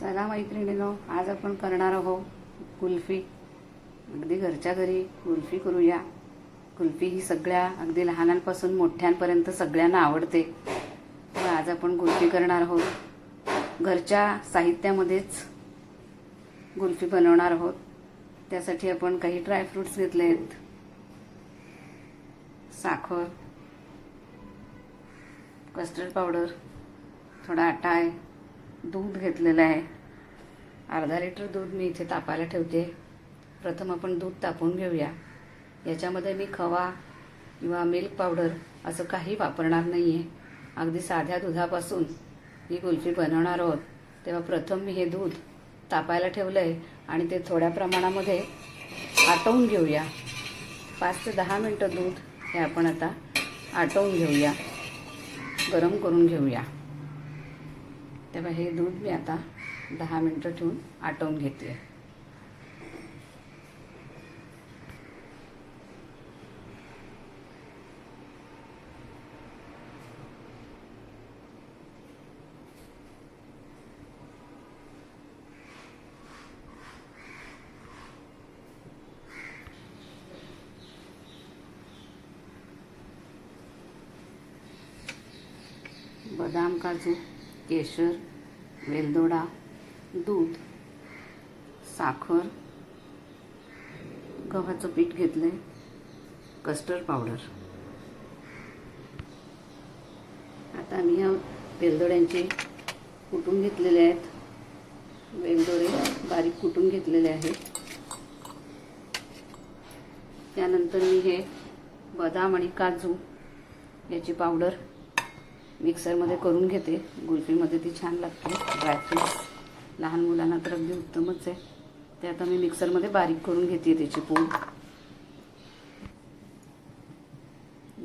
चला मैत्रिणीनो आज आपण करणार आहोत कुल्फी. अगदी घरच्या घरी कुल्फी करूया. कुल्फी ही सगळ्या अगदी लहानांपासून मोठ्यांपर्यंत सगळ्यांना आवडते. व आज आपण कुल्फी करणार आहोत. घरच्या साहित्यामध्येच कुल्फी बनवणार आहोत. त्यासाठी आपण काही ड्रायफ्रुट्स घेतले आहेत साखर कस्टर्ड पावडर थोडा आटा आहे दूध घेतलेलं आहे. अर्धा लिटर दूध मी इथे तापायला ठेवते. प्रथम आपण दूध तापवून घेऊया. याच्यामध्ये मी खवा किंवा मिल्क पावडर असं काही वापरणार नाही आहे अगदी साध्या दुधापासून ही कुल्फी बनवणार आहोत. तेव्हा प्रथम मी हे दूध तापायला ठेवलं आहे आणि ते थोड्या प्रमाणामध्ये आटवून घेऊया. पाच ते दहा मिनटं दूध हे आपण आता आटवून घेऊया. गरम करून घेऊया. तेव्हा हे दूध मी आता दहा मिनटं ठेवून आटवून घेते बदाम काजू केशर वेलदोडा दूध साखर गव्हाचं पीठ घेतलंय कस्टर्ड पावडर. आता मी ह्या वेलदोड्यांचे कुटून घेतलेले आहेत. वेलदोडे बारीक कुटून घेतलेले आहेत. त्यानंतर मी हे बदाम आणि काजू याची पावडर मिक्सरमध्ये करून घेते. गुलफीमध्ये ती छान लागते. ड्रायफ्रुट्स लहान मुलांना तर अगदी उत्तमच आहे. ते आता मी मिक्सरमध्ये बारीक करून घेते त्याची पूड.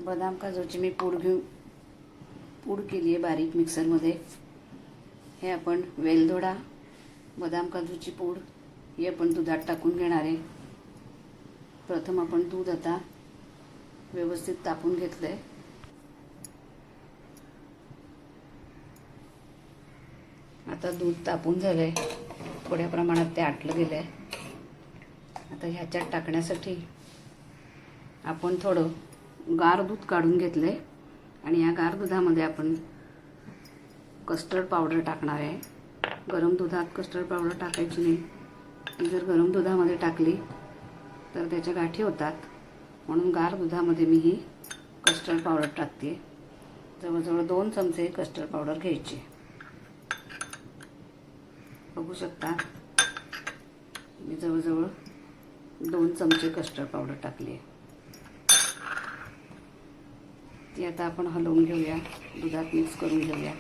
बदाम काजूची मी पूड घेऊन पूड केली आहे बारीक मिक्सरमध्ये. हे आपण वेलदोडा बदाम काजूची पूड ही आपण दुधात टाकून घेणार आहे. प्रथम आपण दूध आता व्यवस्थित तापून घेतलं आहे आता दूध तापून झालंय. थोड्या प्रमाणात ते आटलं गेलं आहे आता ह्याच्यात टाकण्यासाठी आपण थोडं गार दूध काढून घेतलं आहे आणि या गार दुधामध्ये आपण कस्टर्ड पावडर टाकणार आहे. गरम दुधात कस्टर्ड पावडर टाकायची नाही. ती जर गरम दुधामध्ये टाकली तर त्याच्या गाठी होतात. म्हणून गार दुधामध्ये मी ही कस्टर्ड पावडर टाकते. जवळजवळ दोन चमचे कस्टर्ड पावडर घ्यायची. बघू शकता. मी जवळजवळ दोन चमचे कस्टर्ड पावडर टाकली आहे ती आता आपण हलवून घेऊया. दुधात मिक्स करून घेऊया.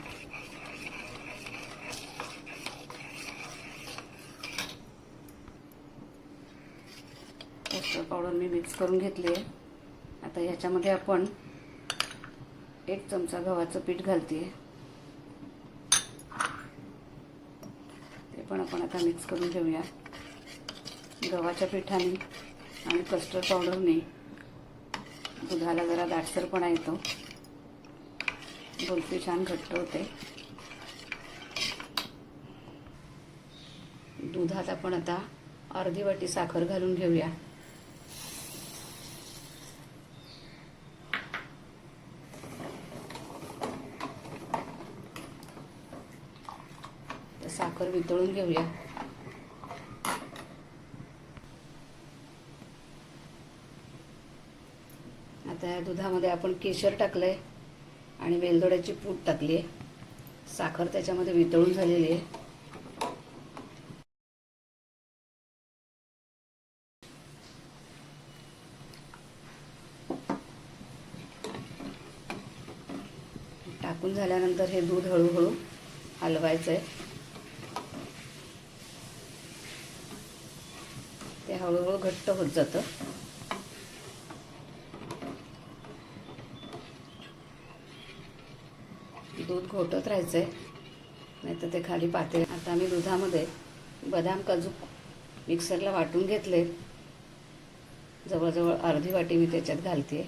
कस्टर्ड पावडर मी मिक्स करून घेतली आहे आता ह्याच्यामध्ये आपण एक चमचा गव्हाचं पीठ घालते ते पण आपण आता मिक्स करून घेऊया गव्हाच्या पिठाने आणि कस्टर्ड पावडरने दुधाला जरा दाटसरपणा येतो. बर्फी छान घट्ट होते. दुधात आपण आता अर्धी वाटी साखर घालून घेऊया तर साखर वितळून घेऊया. आता या दुधामध्ये आपण केशर टाकलंय आणि वेलदोड्याची पूड टाकली आहे साखर त्याच्यामध्ये वितळून झालेली आहे. टाकून झाल्यानंतर हे दूध हळूहळू हलवायचं आहे ते हळूहळू घट्ट होत जातं. दूध घोटत राहायचं आहे नाही तर ते खाली पाते आता मी दुधामध्ये बदाम काजू मिक्सरला वाटून घेतले. जवळजवळ अर्धी वाटी मी त्याच्यात घालते.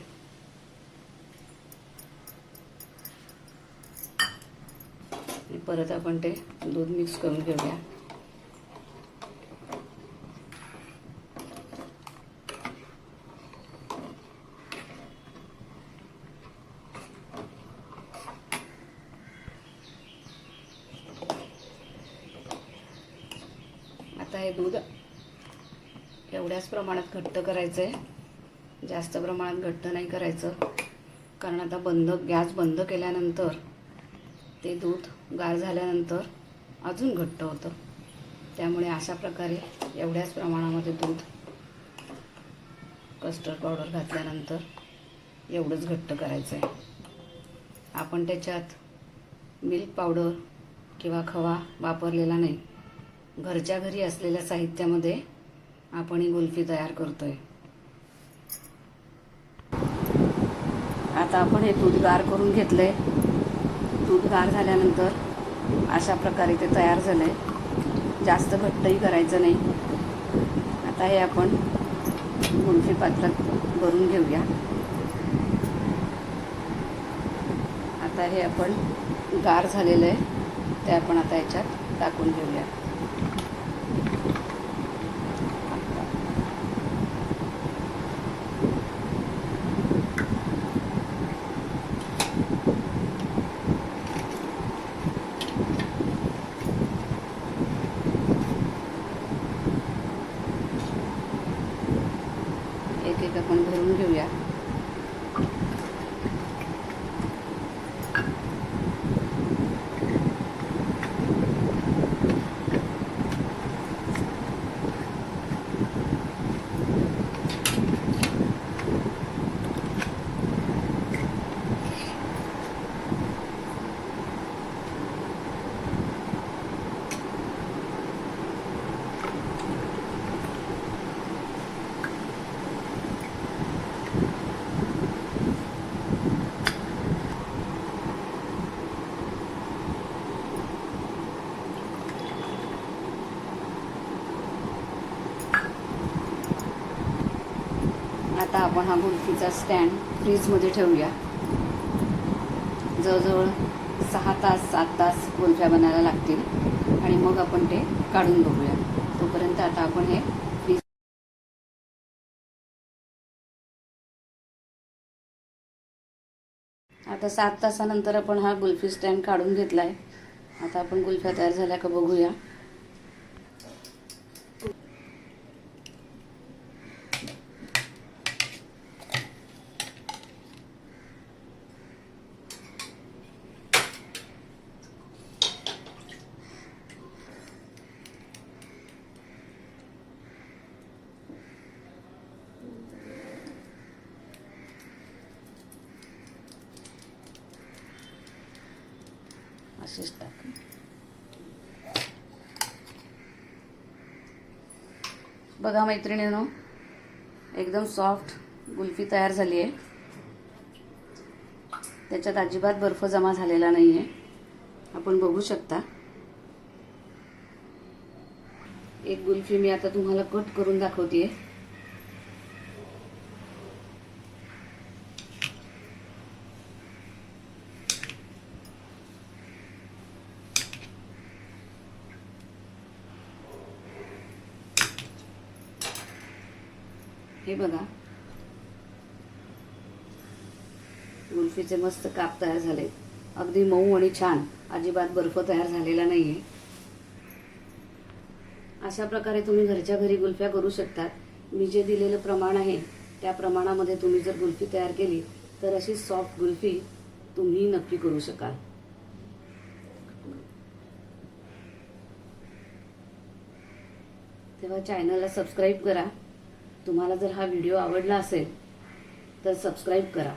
परत आपण ते दूध मिक्स करून घेऊया. आहे दूध. एवढ्याच प्रमाणात घट्ट करायचं आहे जास्त प्रमाणात घट्ट नाही करायचं. कारण आता बंद गॅस बंद केल्यानंतर ते दूध गार झाल्यानंतर अजून घट्ट होतं. त्यामुळे अशा प्रकारे एवढ्याच प्रमाणामध्ये दूध कस्टर्ड पावडर घातल्यानंतर एवढंच घट्ट करायचं आहे आपण त्याच्यात मिल्क पावडर किंवा खवा वापरलेला नाही. घरच्या घरी असलेल्या साहित्यामध्ये आपण ही गुल्फी तयार करतोय. आता आपण हे दूध गार करून घेतलंय. दूध गार झाल्यानंतर अशा प्रकारे ते तयार झालंय. जास्त घट्टही करायचं नाही. आता हे आपण गुल्फी पात्रात भरून घेऊया. आता हे आपण गार झालेलं आहे. ते आपण आता याच्यात टाकून घेऊया. एक एक आपण भरून घेऊया आता आपण हा गुलफीचा स्टँड फ्रीजमध्ये ठेवूया. जवळजवळ सहा तास सात तास गुलफ्या बनायला लागतील. आणि मग आपण ते काढून बघूया. तोपर्यंत आता आपण हे फ्रीज आता सात तासानंतर आपण हा गुल्फी स्टँड काढून घेतलाय. आता आपण गुल्फ्या तयार झाल्या का बघूया. अशीच बघा मैत्रिणीनो एकदम सॉफ्ट गुल्फी तयार झाली आहे. त्याच्यात अजिबात बर्फ जमा झालेला नाही आहे आपण बघू शकता. एक गुल्फी मी आता तुम्हाला कट करून दाखवते हे बघा. गुल्फीचे मस्त काप तयार झाले अगदी मऊ आणि छान. अजिबात बर्फ तयार झालेला नाहीये. अशा प्रकारे तुम्ही घरच्या घरी गुल्फ्या करू शकतात. मी जे दिलेलं प्रमाण आहे त्या प्रमाणामध्ये तुम्ही जर गुल्फी तयार केली तर अशी सॉफ्ट गुल्फी तुम्ही नक्की करू शकाल. तेव्हा चॅनलला सबस्क्राईब करा. तुम्हाला जर हा व्हिडिओ आवडला असेल तर सबस्क्राईब करा.